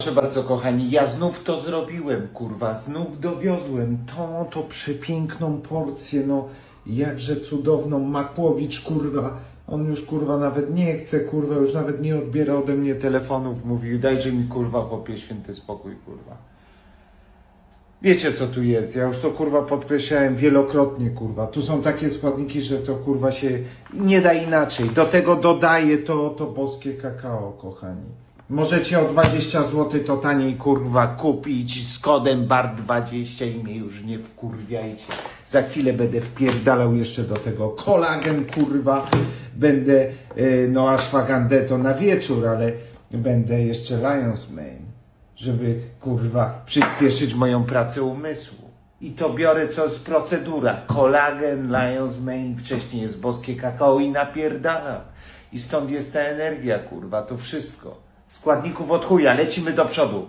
Proszę bardzo, kochani, ja znów to zrobiłem, kurwa, znów dowiozłem tą, to przepiękną porcję, no, jakże cudowną, Makłowicz, kurwa, on już, kurwa, nawet nie chce, kurwa, już nawet nie odbiera ode mnie telefonów, mówił, dajże mi, kurwa, chłopie, święty spokój, kurwa. Wiecie, co tu jest, ja już to, kurwa, podkreślałem wielokrotnie, kurwa, tu są takie składniki, że to, kurwa, się nie da inaczej, do tego dodaję to, to boskie kakao, kochani. Możecie o 20 zł to taniej kurwa kupić z kodem BAR20 i mnie już nie wkurwiajcie. Za chwilę będę wpierdalał jeszcze do tego kolagen kurwa. Będę e, no ashwagandę to na wieczór, ale będę jeszcze Lions Mane, żeby kurwa przyspieszyć moją pracę umysłu. I to biorę co jest procedura. Kolagen, Lions Mane, wcześniej jest boskie kakao i napierdalam. I stąd jest ta energia, kurwa, to wszystko. Składników od chuja, lecimy do przodu.